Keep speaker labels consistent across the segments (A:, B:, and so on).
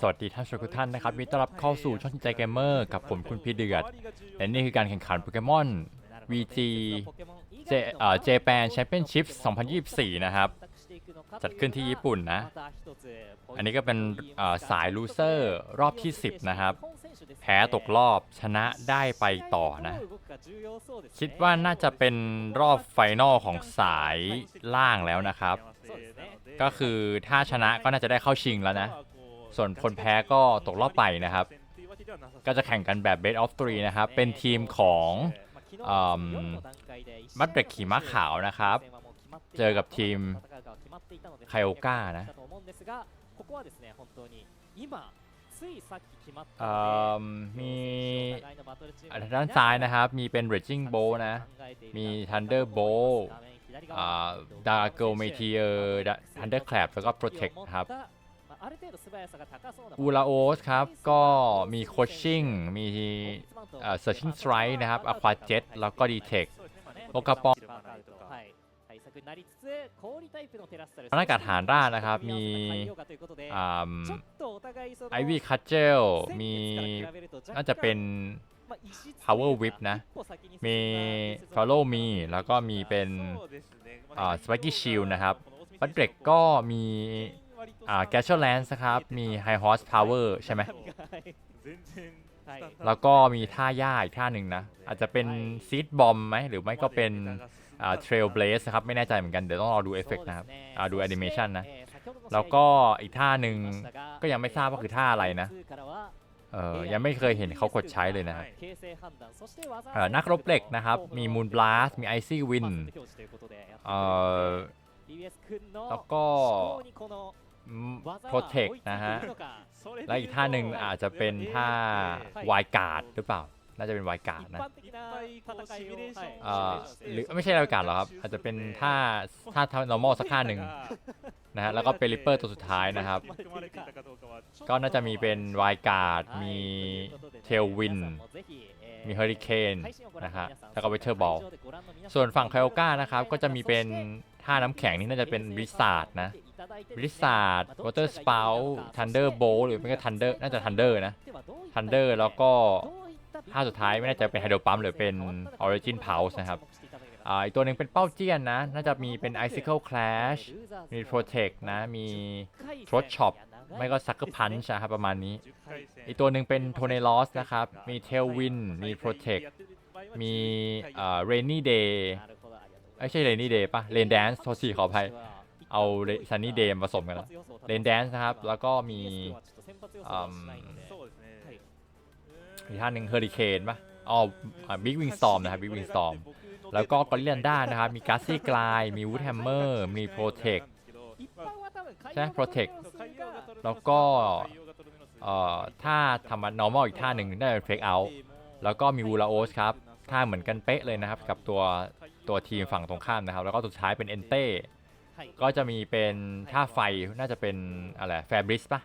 A: สวัสดีท่านผู้ชมทุกท่านนะครับยินดีต้อนรับเข้าสู่ช่องใจเกมเมอร์กับผมคุณพีเดือด และนี่คือการแข่งขันโปเกมอน VG เจเอ่อ Japan Championship 2024 นะครับ จัดขึ้นที่ญี่ปุ่นนะ อันนี้ก็เป็นเอ่อสายลูเซอร์รอบที่ 10 นะครับ แพ้ตกรอบชนะได้ไปต่อนะ คิดว่าน่าจะเป็นรอบไฟนอลของสายล่างแล้วนะครับ ก็คือถ้าชนะก็น่าจะได้เข้าชิงแล้วนะ ส่วนคนแพ้ก็ตกรอบไปนะครับ ก็จะแข่งกันแบบ Best of Three นะครับ เป็นทีมของมัดเบรกขี่ม้าขาวนะครับ เจอกับทีมไคโอก้านะมีด้านซ้ายนะครับ มีเป็น Raging Bow นะ มี Thunder Bow อ่า Dark m e t e o r Thunder Clap แล้วก็ Protect ครับอูลาโอสครับ ก็มีโคชชิ่งมีเอ่อ Searching Strike นะครับ Aqua Jet แล้วก็ Detect โปกาปองพนักงานฐานราชนะครับ มีอ่าไอวี่คัตเจลมีน่าจะเป็น Power Whip นะ มี Follow Me แล้วก็มีเป็น อ่า Spiky Shield นะครับบัตเบรกก็มี อ่า g a s h e r Lance นะครับ มี High Horse Power ใช่ไหม แล้วก็มีท่าย่าอีกท่าหนึ่งนะ อาจจะเป็นซีดบอมไหม หรือไม่ก็เป็น อ่า Trail Blaze นะครับ ไม่แน่ใจเหมือนกัน เดี๋ยวต้องรอดูเอฟเฟกต์นะครับ อ่า ดูแอนิเมชันนะ แล้วก็อีกท่าหนึ่งก็ยังไม่ทราบว่าคือท่าอะไรนะ เออยังไม่เคยเห็นเขากดใช้เลยนะครับเอ่อนักรบเหล็กนะครับ มี Moon Blast มี Icy Wind เอ่อแล้วก็ Protect นะฮะ และอีกท่าหนึ่งอาจจะเป็นท่า Wild Guard หรือเปล่า น่าจะเป็น Wild Guard นะเอ่อหรือไม่ใช่ Wild Guard หรอกครับ อาจจะเป็นท่าท่า normal สักท่าหนึ่งนะฮะแล้วก็เป็น Ripper ตัวสุดท้ายนะครับ ก็น่าจะมีเป็น Wild Guard มี Tailwind มี Hurricane นะฮะแล้วก็ Weather Ball ส่วนฝั่งไคโอก้านะครับ ก็จะมีเป็นท่าน้ำแข็งนี่น่าจะเป็น Blizzard นะ Blizzard Water Spout Thunder Bolt หรือไม่ก็ Thunder น่าจะ Thunder นะ Thunder แล้วก็ ท่าสุดท้ายไม่แน่ใจเป็น Hydro Pump หรือเป็น Origin Pulse นะครับอ่าอีกตัวหนึ่งเป็นเป้าเจี้ยนนะ น่าจะมีเป็น Icicle Clash มี Protect นะ มี Throat Chop ไม่ก็ Sucker Punch นะครับประมาณนี้ อีกตัวหนึ่งเป็น Tornadus นะครับ มี Tailwind มี Protect มีอ่า Rainy Day ไม่ใช่ Rainy Day ป่ะ Rain Dance โทษทีขออภัย เอา Sunny Day มาผสมกันแล้ว Rain Dance นะครับ แล้วก็มี อีกท่านหนึ่ง Hurricane ป่ะอ๋ออ่า Big Wing Storm นะครับ Big Wing Storm แล้วก็กอริลลันด้านะครับ มีกัสซี่กลาย มีวูดแฮมเมอร์ มีโปรเทคใช่ Protect แล้วก็เอ่อถ้าทำมา normal อีกท่าหนึ่งได้เป็น fake out แล้วก็มีวูลาโอสครับท่าเหมือนกันเป๊ะเลยนะครับ กับตัวตัวทีมฝั่งตรงข้ามนะครับ แล้วก็สุดท้ายเป็นเอนเต้ ก็จะมีเป็นท่าไฟ น่าจะเป็นอะไรแฟบริสปะ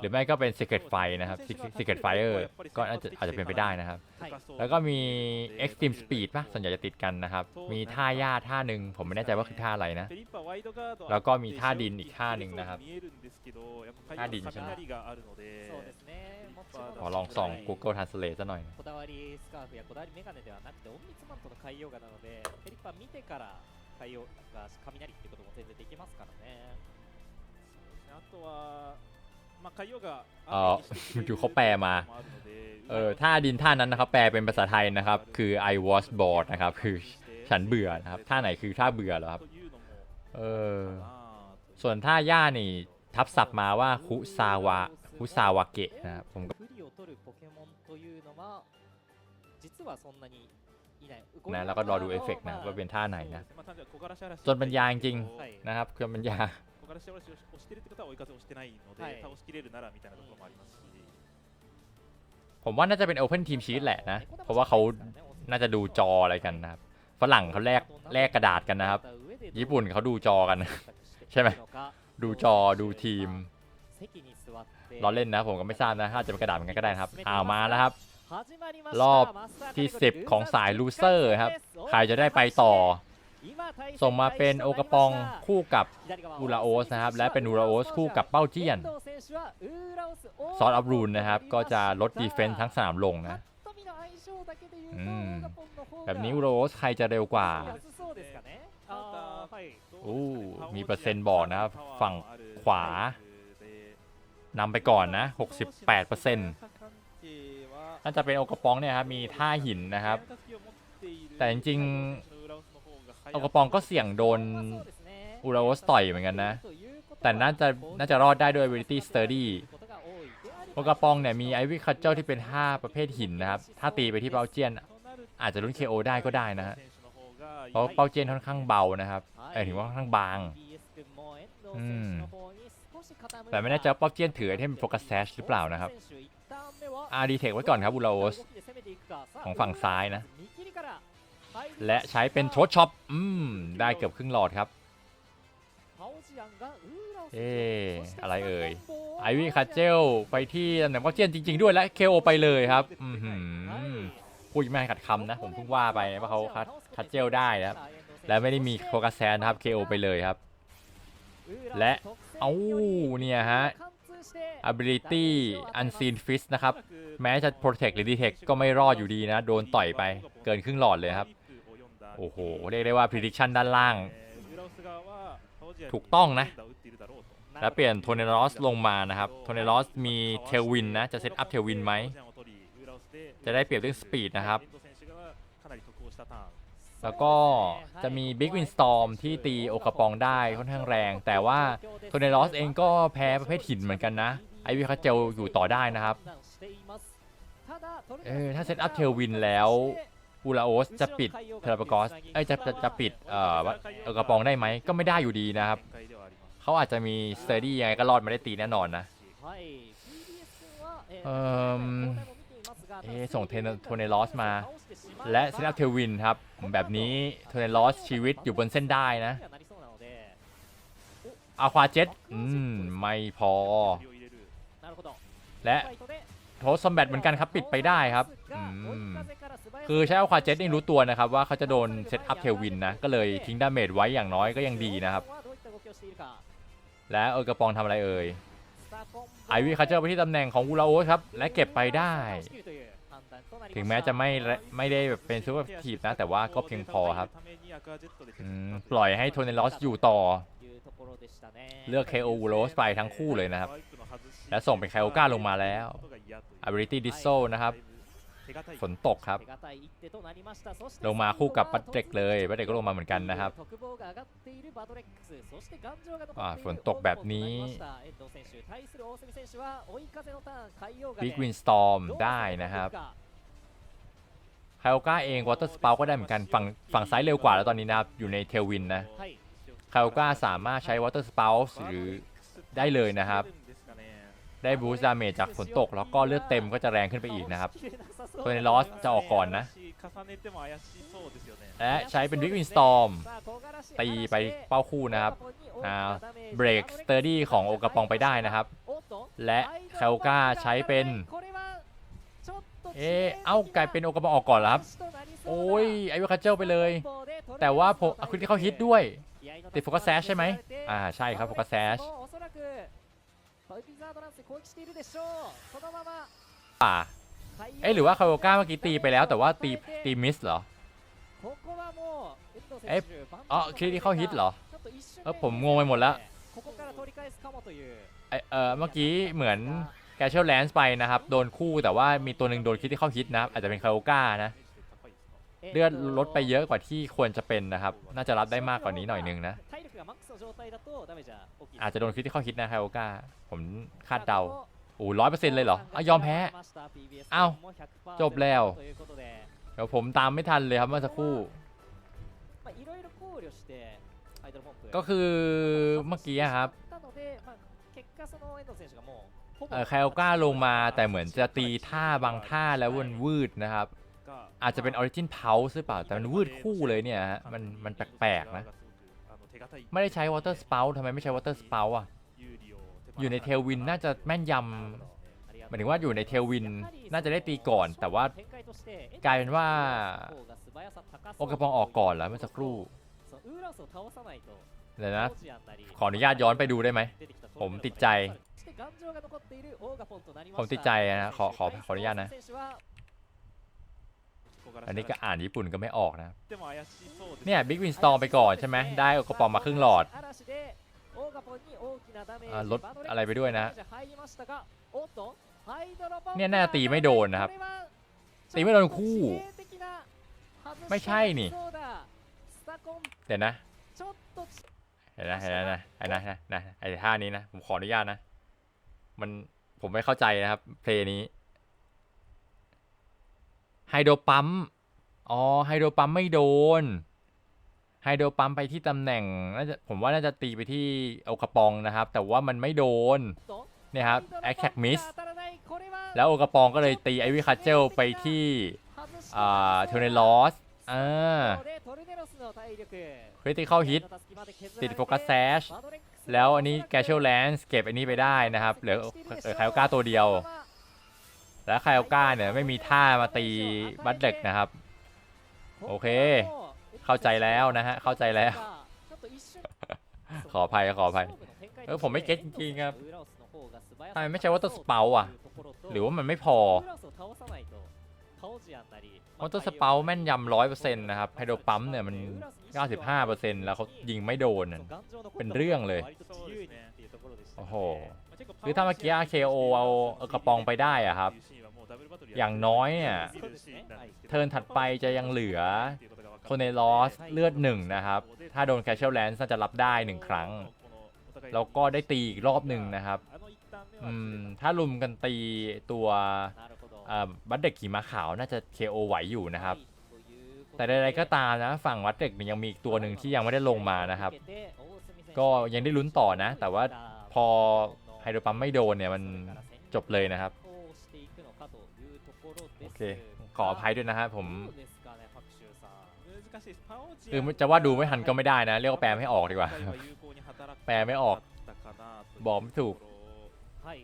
A: หรือไม่ก็เป็น Secret Fire นะครับ Secret Fire ก็น่าจะอาจจะเป็นไปได้นะครับ แล้วก็มี Extreme Speed ปะส่วนใหญ่จะติดกันนะครับ มีท่าย่าท่าหนึ่งผมไม่แน่ใจว่าคือท่าอะไรนะ แล้วก็มีท่าดินอีกท่าหนึ่งนะครับ ท่าดินใช่ไหม ขอลองส่อง Google Translate ซะหน่อย
B: こだわりスカーフやこだわりメガネではなくて隠密マントの海洋画なのでフェリッパ見てから 海洋が雷っていうことも全然できますからね
C: あとは、まあ、海洋が
A: เอ่อ อยู่เขาแปลมา เออท่าดินท่านั้นนะครับ แปลเป็นภาษาไทยนะครับ คือ I was bored นะครับ คือฉันเบื่อนะครับ ท่าไหนคือท่าเบื่อเหรอครับ เออ ส่วนท่าย่านี่ ทับศัพท์มาว่าคุซาวะคุซาวะเกะนะครับผมก็
B: 不利を取るポケモンというのは実はそんなにいない
A: นะแล้วก็รอดูเอฟเฟกต์นะว่าเป็นท่าไหนนะ
C: まあ単純に小柄し嵐
A: จนบรรยายจริง
B: はい
A: ๆนะครับจนบรรยาย
C: 小柄し嵐を押してるってことは追い風をしてないので、
B: はい
C: 倒しきれるならみたいなところもありますし、
A: ผมว่าน่าจะเป็น Open Team Sheet แหละนะ เพราะว่าเขาน่าจะดูจออะไรกันนะครับ ฝรั่งเขาแลกแลกกระดาษกันนะครับ ญี่ปุ่นเขาดูจอกัน ใช่ไหม ดูจอดูทีม เราเล่นนะผมก็ไม่ทราบนะถ้าจะเป็นกระดาษเหมือนกันก็ได้นะครับอ้าวมาแล้วครับ รอบที่ 10 ของสายลูเซอร์ครับ ใครจะได้ไปต่อ ส่งมาเป็นโอกระปองคู่กับอูราโอสนะครับ และเป็นอูราโอสคู่กับเป้าเจียน ซอสอัพรูนนะครับ ก็จะลดดีเฟนส์ทั้งสนามลงนะอืมแบบนี้อูราโอสใครจะเร็วกว่าอู้มีเปอร์เซ็นต์บอกนะครับ ฝั่งขวานำไปก่อนนะ 68%น่าจะเป็นโอกระปองเนี่ยครับมีท่าหินนะครับ แต่จริงๆโอกระปองก็เสี่ยงโดนอูราโอสต่อยเหมือนกันนะ แต่น่าจะน่าจะรอดได้ด้วย ability sturdy โอกระปองเนี่ยมีไอวิคัตเจ้าที่เป็นท่าประเภทหินนะครับ ถ้าตีไปที่เป้าเจียน อาจจะลุ้น KO ได้ก็ได้นะฮะเพราะเป้าเจียนค่อนข้างเบานะครับเออถือว่าค่อนข้างบางอืมแต่ไม่แน่ใจว่าเป้าเจียนถือไอเทมโฟกัสแซชหรือเปล่านะครับ อาร์ดีเทคไว้ก่อนครับบูราโอสของฝั่งซ้ายนะ และใช้เป็นโทษช็อปอืมได้เกือบครึ่งหลอดครับ เอ๊อะไรเอ่ยไอวี่คาเจลไปที่ตำแหน่งเป้าเจียนจริง ๆ ด้วยและ KO ไปเลยครับอืมพูดไม่ให้ขัดคำนะ ผมเพิ่งว่าไปว่าเขาคัดคัดเจลได้นะครับ และไม่ได้มีโฟกัสแซนนะครับ KO ไปเลยครับ และเอ้าเนี่ยฮะ ability unseen fist นะครับ แม้จะ protect หรือ detect ก็ไม่รอดอยู่ดีนะ โดนต่อยไปเกินครึ่งหลอดเลยครับ โอ้โห เรียกได้ว่า prediction ด้านล่าง ถูกต้องนะ แล้วเปลี่ยนโทเนลอสลงมานะครับโทเนลอสมีเทลวินนะ จะเซตอัพเทลวินไหม จะได้เปรียบเรื่องสปีดนะครับ แล้วก็จะมี Big Win Storm ที่ตีโอกระปองได้ค่อนข้างแรง แต่ว่าโทเนลอสเองก็แพ้ประเภทหินเหมือนกันนะ ไอวิคาเจลอยู่ต่อได้นะครับ เออถ้าเซตอัพเทลวินแล้วอูราโอสจะปิดเทเลปกอสเอ้ยจะจะจะปิดเอ่อว่าโอกระปองได้ไหม ก็ไม่ได้อยู่ดีนะครับ เขาอาจจะมีสเตอรี่ยังไงก็รอดไม่ได้ตีแน่นอนนะเอิ่ม เอ๊ะส่งเทนโทเนลอสมา และเซตอัพเทลวินครับ แบบนี้โทเนลอสชีวิตอยู่บนเส้นได้นะอาควาเจ็ตอืม ไม่พอ และโทสซอมแบทเหมือนกันครับ ปิดไปได้ครับอืมคือใช้อาควาเจ็ตนี่รู้ตัวนะครับ ว่าเขาจะโดนเซตอัพเทลวินนะ ก็เลยทิ้งดาเมจไว้อย่างน้อยก็ยังดีนะครับ และเออกระปองทำอะไรเอ่ยไอวีคาเจอร์ไปที่ตำแหน่งของอูราโอสครับ และเก็บไปได้ ถึงแม้จะไม่และไม่ได้แบบเป็นซูเปอร์ทีฟนะ แต่ว่าก็เพียงพอครับอืมปล่อยให้โทเนลอสอยู่ต่อ เลือก KO อูโรสไปทั้งคู่เลยนะครับ และส่งเป็นไคโอก้าลงมาแล้ว Ability d i s s o นะครับฝนตกครับ ลงมาคู่กับบัตเด็กเลยบัตเด็กก็ลงมาเหมือนกันนะครับอ่าฝนตกแบบนี้ Big Win Storm ได้นะครับ ไคโอก้าเองวอเตอร์สปาก็ได้เหมือนกันฝั่งฝั่งซ้ายเร็วกว่าแล้วตอนนี้นะครับอยู่ในเทลวินนะไคโอก้าสามารถใช้วอเตอร์สปาหรือได้เลยนะครับ ได้บูสต์ดาเมจจากฝนตก แล้วก็เลือดเต็มก็จะแรงขึ้นไปอีกนะครับโทเนลอสจะออกก่อนนะ และใช้เป็น Big Win Storm ตีไปเป้าคู่นะครับอ่าเบรกสเตอร์ดี้ของโอกระปองไปได้นะครับ และแคลก้าใช้เป็น เอ๊ะเอ้า กลายเป็นโอกระปองออกก่อนแล้วครับ โอ้ย ไอวิคาเจลไปเลย แต่ว่าผมคุณที่เขาฮิตด้วย ติดโฟกัสแซชใช่ไหมอ่า ใช่ครับโฟกัสแซชป่าเอ๊ะหรือว่าคาโอก้าเมื่อกี้ตีไปแล้ว แต่ว่าตีตีมิสเหรอ เอ๊ะอ๋อคลิปที่เขาฮิตเหรอ เออผมงงไปหมดแล้วไอเออเมื่อกี้เหมือน แกเชลแลนส์ไปนะครับ โดนคู่แต่ว่ามีตัวหนึ่งโดนคิดที่เข้าฮิตนะครับอาจจะเป็นคาโอก้านะเลือดลดไปเยอะกว่าที่ควรจะเป็นนะครับ น่าจะรับได้มากกว่านี้หน่อยนึงนะ อาจจะโดนคิดที่เข้าฮิตนะคาโอก้าผมคาดเดาโอ้ร้อยเปอร์เซ็นต์เลยเหรออะยอมแพ้เอ้าจบแล้ว เดี๋ยวผมตามไม่ทันเลยครับเมื่อสักครู่ก็คือเมื่อกี้อะครับ เคลก้าลงมาแต่เหมือนจะตีท่าบางท่าแล้วมันวืดนะครับ อาจจะเป็นออริจินเพาส์หรือเปล่าแต่มันวืดคู่เลยเนี่ยฮะมันมันแปลกๆนะ ไม่ได้ใช้วอเตอร์สเปาทำไมไม่ใช้วอเตอร์สเปาอะ อยู่ในเทลวินน่าจะแม่นยำหมายถึงว่าอยู่ในเทลวินน่าจะได้ตีก่อน แต่ว่ากลายเป็นว่าโอกระปองออกก่อนแล้วเมื่อสักครู่เดี๋ยวนะ ขออนุญาตย้อนไปดูได้ไหม ผมติดใจ ผมติดใจนะขอขอขออนุญาตนะ อันนี้ก็อ่านญี่ปุ่นก็ไม่ออกนะ เนี่ยบิ๊กวินสตอร์ไปก่อนใช่ไหมได้โอกระป๋องมาครึ่งหลอดลดอะไรไปด้วยนะ เนี่ยน่าตีไม่โดนนะครับ ตีไม่โดนคู่ ไม่ใช่นี่ เดี๋ยวนะเห็นนะเห็นนะนะไอ้นะนะไอ้ท่านี้นะ ผมขออนุญาตนะ มันผมไม่เข้าใจนะครับ เพลงนี้ไฮโดรปั๊ม อ๋อ ไฮโดรปั๊มไม่โดน ไฮโดรปั๊มไปที่ตำแหน่ง น่าจะ ผมว่าน่าจะตีไปที่โอกระปองนะครับ แต่ว่ามันไม่โดน เนี่ยครับแอคแคมิส แล้วโอกระปองก็เลยตีไอวิคัาเจลไปที่เทอร์เนลอสอ่าคริติคอลฮิตติดโฟกัสแซช แล้วอันนี้แกช u ลแลนส์เก็บอันนี้ไปได้นะครับเหลือเหลือไคโอก้าตัวเดียว แล้วไคโอก้าเนี่ยไม่มีท่ามาตีบัตเด็กนะครับ โอเค เข้าใจแล้วนะฮะเข้าใจแล้ว ขออภัยขออภัยเออผมไม่เก็ตจริงๆครับทำไมไม่ใช่ Water Spout อะ หรือว่ามันไม่พอ มอเตอร์สเปาแม่นยำร้อยเปอร์เซ็นต์นะครับไฮโดรปั๊มเนี่ยมัน 95%แล้วเขายิงไม่โดนน่ะเป็นเรื่องเลย โอ้โห คือถ้าเมื่อกี้ RKO เอาเอากระปองไปได้อะครับ อย่างน้อยเนี่ย เทิร์นถัดไปจะยังเหลือโทเนลอสเลือดหนึ่งนะครับ ถ้าโดนแคชเชลแลนส์น่าจะรับได้หนึ่งครั้ง แล้วก็ได้ตีอีกรอบหนึ่งนะครับอืมถ้าลุมกันตีตัว บัตเด็กขี่ม้าขาวน่าจะ KO ไหวอยู่นะครับ แต่ใดๆก็ตามนะ ฝั่งวัดเด็กเนี่ยยังมีอีกตัวหนึ่งที่ยังไม่ได้ลงมานะครับ ก็ยังได้ลุ้นต่อนะ แต่ว่าพอไฮโดรปั๊มไม่โดนเนี่ยมันจบเลยนะครับโอเคขออภัยด้วยนะฮะผมคือจะว่าดูไม่ทันก็ไม่ได้นะ เรียกว่าแปลไม่ออกดีกว่า แปลไม่ออก บอกไม่ถูก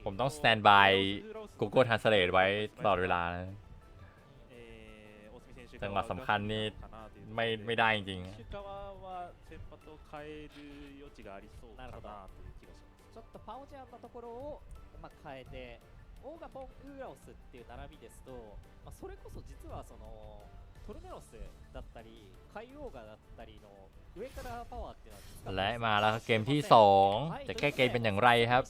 A: ผมต้อง stand by Google Translate ไว้ตลอดเวลานะ จังหวะสำคัญนี่ ไม่ไม่ได้จริง
C: 石川は先発を変える余地がありそうかなという気がします。
B: ちょっとパオジャンのところを、まあ、変えて、オーガポン・ウーラオスっていう並びですと、まあ、それこそ実はその トルメロスだったり海王ガだったりの上からパワーっていうのは
A: และมาแล้วครับเกมที่สองจะแก้เกมเป็นอย่างไรครับ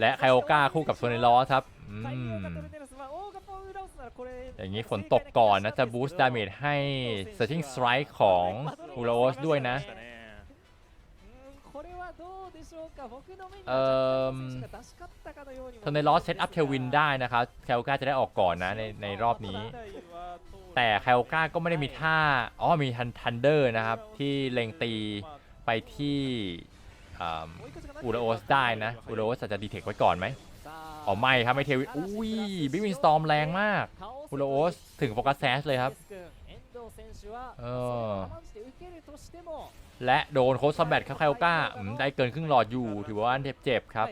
A: และไคโอก้าคู่กับโซเนลอสครับอย่างนี้ฝนตกก่อนนะจะบูสต์ดาเมจให้เซตติ้งสไตร์ของฮูลาโอสด้วยนะ เอ่อทำในลอสเซตอัพเทวินได้นะครับแคลก้าจะได้ออกก่อนนะในในรอบนี้ แต่แคลก้าก็ไม่ได้มีท่าอ๋อมีทันทันเดอร์นะครับ ที่เล็งตีไปที่อูราโอสได้นะอูราโอสจจะดีเทคไว้ก่อนไหมอ๋อไม่ครับไม่เทวินอุ้ยบิ๊กวินสตอมแรงมากอูราโอสถึงโฟกัสแซชเลยครับเออ และโดนโค้ชแบทคาคาโอก้าได้เกินครึ่งหลอดอยู่ถือว่าเจ็บๆครับ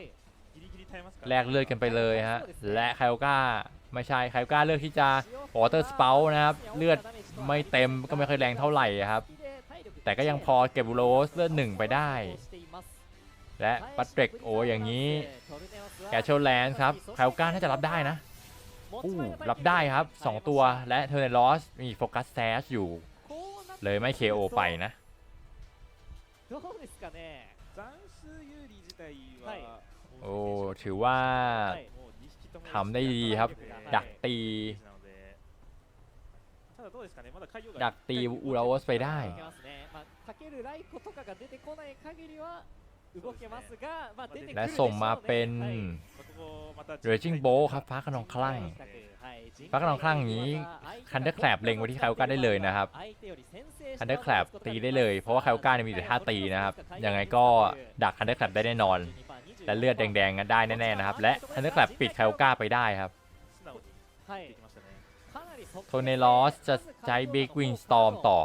A: แลกเลือดกันไปเลยฮะ และคาโอก้าไม่ใช่คาโอก้าเลือกที่จะวอเตอร์สเปลนะครับ เลือดไม่เต็มก็ไม่เคยแรงเท่าไหร่ครับ แต่ก็ยังพอเก็บโรสเลือดหนึ่งไปได้ และปัตเตรกโออย่างนี้ แกโชลแลนครับคาโอก้าน่าจะรับได้นะอู้รับได้ครับ 2 ตัวและเทอร์เนลอสมีโฟกัสแซสอยู่ เลยไม่เคโอไปนะ
B: どうですかね
C: 残数有利自体は
B: はい
A: โอ้ถือว่า
B: はい
C: もう2匹とも
A: ทำได้ดีครับ ดักตี
C: なのでただどうですかねまだ海洋
A: ดักตีอูราโอสไปได้
B: いけますね、まあ、かけるライコとかが出てこない限りは動けますが、まあ、出てくる
A: และ
B: でしょうね
A: ส่งมาเป็น
B: はい
C: ここまた
A: Raging Bolt ครับฟ้าขนองคลั่ง ฟักน้องข้างนี้คันเดอร์แคลบเล็งไว้ที่คาโอก้าได้เลยนะครับคันเดอร์แคลบตีได้เลย เพราะว่าคาโอก้าเนี่ยมีแต่ท่าตีนะครับยังไงก็ดักคันเดอร์แคลบได้แน่นอน และเลือดแดงๆได้แน่ๆนะครับ และคันเดอร์แคลบปิดคาโอก้าไปได้ครับ
B: โท
A: เนลอสจะใช้บิ๊กวิงสตอร์มต่อ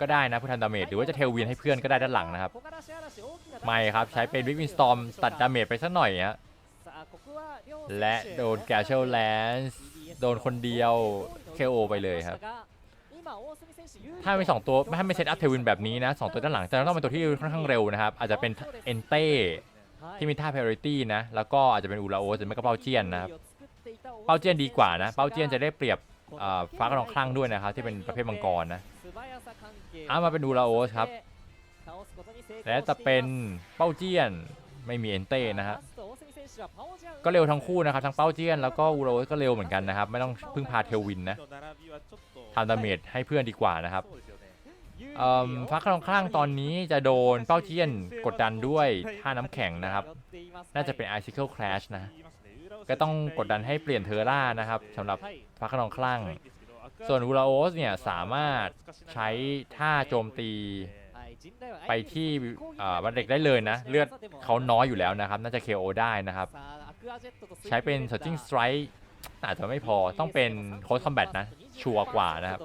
A: ก็ได้นะผู้ทัทำดาเมจหรือว่าจะเทลวินให้เพื่อนก็ได้ด้านหลังนะครับ ไม่ครับใช้เป็นบิ๊กวิงสตอร์มตัดดาเมจไปสักหน่อยฮะและโดนแกเชลแลนส์ โดนคนเดียว KO ไปเลยครับ ถ้าไม่สองตัวถ้าไม่เซตอัพเทวินแบบนี้นะสองตัวด้านหลังจะต้องเป็นตัวที่ค่อนข้างเร็วนะครับ อาจจะเป็นเอนเต้ที่มีท่า priority นะ แล้วก็อาจจะเป็นอูราโอหรือไม่ก็เป้าเจียนนะครับ เป้าเจียนดีกว่านะ เป้าเจียนจะได้เปรียบฟ้ากระนองคลั่งด้วยนะครับ ที่เป็นประเภทมังกรนะอามาเป็นอูราโอสครับ และจะเป็นเป้าเจียนไม่มีเอนเต้นะฮะ ก็เร็วทั้งคู่นะครับทั้งเป้าเจียนแล้วก็อูราโอสก็เร็วเหมือนกันนะครับ ไม่ต้องพึ่งพาเทลวินนะทำดาเมจให้เพื่อนดีกว่านะครับฟ้าขนองคลั่งตอนนี้จะโดนเป้าเจียนกดดันด้วยท่าน้ำแข็งนะครับ น่าจะเป็น Icicle Clash นะ ก็ต้องกดดันให้เปลี่ยนเทอร่านะครับสำหรับฟ้าขนองคลั่งส่วนอูราโอสเนี่ยสามารถใช้ท่าโจมตี ไปที่เอ่อบันเด็กได้เลยนะ เลือดเขาน้อยอยู่แล้วนะครับ น่าจะ KO ได้นะครับ ใช้เป็น Searching Strike อาจจะไม่พอต้องเป็น Close Combat นะ ชัวร์กว่านะครับ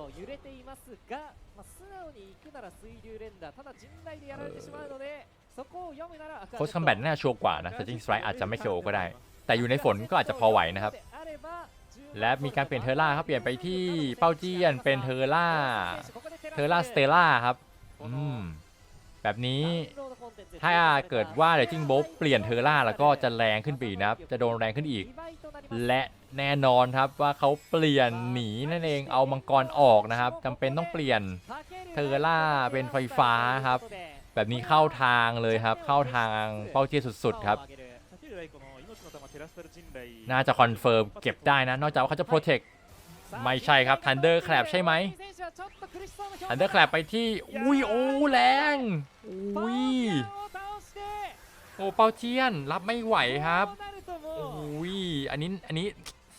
A: โค้ชคัมแบทน่าชัวร์กว่านะ Searching Strike อาจจะไม่ KO ก็ได้ แต่อยู่ในฝนก็อาจจะพอไหวนะครับ และมีการเปลี่ยนเทอร่าครับเปลี่ยนไปที่เป้าเจียนเป็นเทอร่า เทอร่าสเตล่าครับ อืม แบบนี้ถ้าเกิดว่าเดจิงโบเปลี่ยนเทอร่าแล้วก็จะแรงขึ้นไปอีกนะครับ จะโดนแรงขึ้นอีก และแน่นอนครับว่าเขาเปลี่ยนหนีนั่นเองเอามังกรออกนะครับจำเป็นต้องเปลี่ยนเทอร่าเป็นไฟฟ้าครับ แบบนี้เข้าทางเลยครับ เข้าทางเป้าเจียสุดๆครับ น่าจะคอนเฟิร์มเก็บได้นะ นอกจากว่าเขาจะโปรเทค ไม่ใช่ครับ Thunder Clap ใช่ไหม Thunder Clap ไปที่ อุ้ยโอ้แรงอุ้ยโอ้เป้าเจียนรับไม่ไหวครับอุ้ยอันนี้อันนี้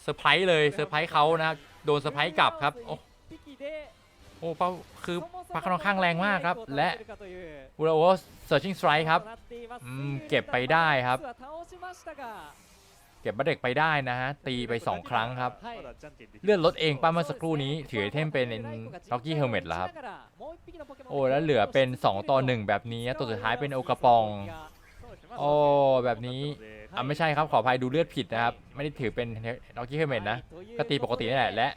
A: เซอร์ไพรส์เลยเซอร์ไพรส์เขานะครับโดนเซอร์ไพรส์กลับครับ โอ้โอ้เป้าคือพักค่อนข้างแรงมากครับ และอูราโอ Searching Strike ครับอืมเก็บไปได้ครับ เก็บบัตเด็กไปได้นะฮะ ตีไป 2 ครั้งครับ เลื่อนรถเองป้าเมื่อสักครู่นี้ ถือไอเทมเป็นล็อกกี้เฮลเมตแล้วครับ โอ้ แล้วเหลือเป็น 2 ต่อ 1 แบบนี้ ตัวสุดท้ายเป็นโอกระปอง โอ้ แบบนี้อะไม่ใช่ครับ ขออภัยดูเลือดผิดนะครับ ไม่ได้ถือเป็นล็อกกี้เฮลเมตนะ ก็ตีปกตินี่แหละและ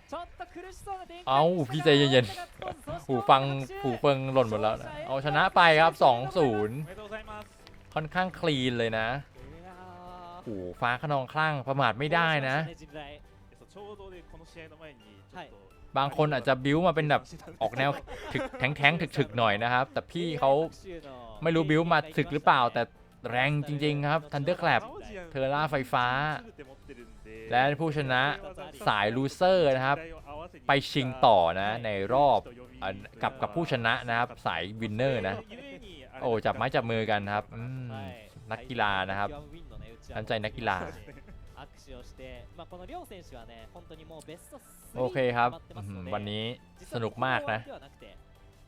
A: เอ้า พี่ใจเย็นๆหูฟังหูเฟิงหล่นหมดแล้วนะเอาชนะไปครับ 2-0 ค่อนข้างคลีนเลยนะ โอ้โหฟ้าขนองคลั่งประมาทไม่ได้นะ บางคนอาจจะบิ้วมาเป็นแบบออกแนวถึกแทงแทงถึกถึกๆหน่อยนะครับ แต่พี่เขาไม่รู้บิ้วมาถึกหรือเปล่า แต่แรงจริง ๆ ครับ Thunder Clap เทอร่าไฟฟ้า และผู้ชนะสายลูเซอร์นะครับ ไปชิงต่อนะในรอบอกับกับผู้ชนะนะครับ สายวินเนอร์นะ โอ้จับไม้จับมือกันครับนักกีฬานะครับ น้ำใจนักกีฬาโอเคครับอื้อหือวันนี้สนุกมากนะ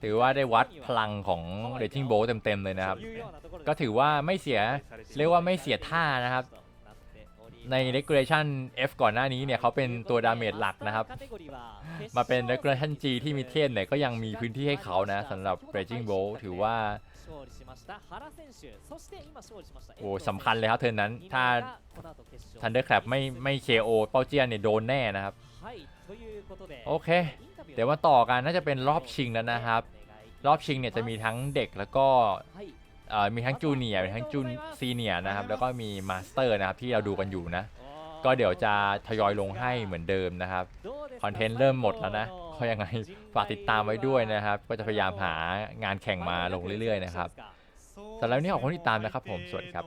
A: ถือว่าได้วัดพลังของเรทิงโบเต็มๆเลยนะครับ ก็ถือว่าไม่เสีย เรียกว่าไม่เสียท่านะครับ ใน Regulation F ก่อนหน้านี้เนี่ยเขาเป็นตัวดาเมจหลักนะครับ มาเป็น Regulation G ที่มีเทนเนี่ยก็ยังมีพื้นที่ให้เขานะสำหรับ Raging Bolt ถือว่า โอ้สำคัญเลยครับเทิร์นนั้น ถ้า Thunder Clap ไม่ไม่ KO เป้าเจียนเนี่ยโดนแน่นะครับ โอเค เดี๋ยวมาต่อกันน่าจะเป็นรอบชิงแล้วนะครับ รอบชิงเนี่ยจะมีทั้งเด็กแล้วก็เอ่อมีทั้งจูเนียร์มีทั้งจูนซีเนียร์นะครับ แล้วก็มีมาสเตอร์นะครับที่เราดูกันอยู่นะ ก็เดี๋ยวจะทยอยลงให้เหมือนเดิมนะครับ คอนเทนต์เริ่มหมดแล้วนะ ก็ยังไงฝากติดตามไว้ด้วยนะครับ ก็จะพยายามหางานแข่งมาลงเรื่อยๆนะครับ
D: แต่แล้วนี่ขอบคุณที่ติดตามนะครับผมสวัสดีครั
A: บ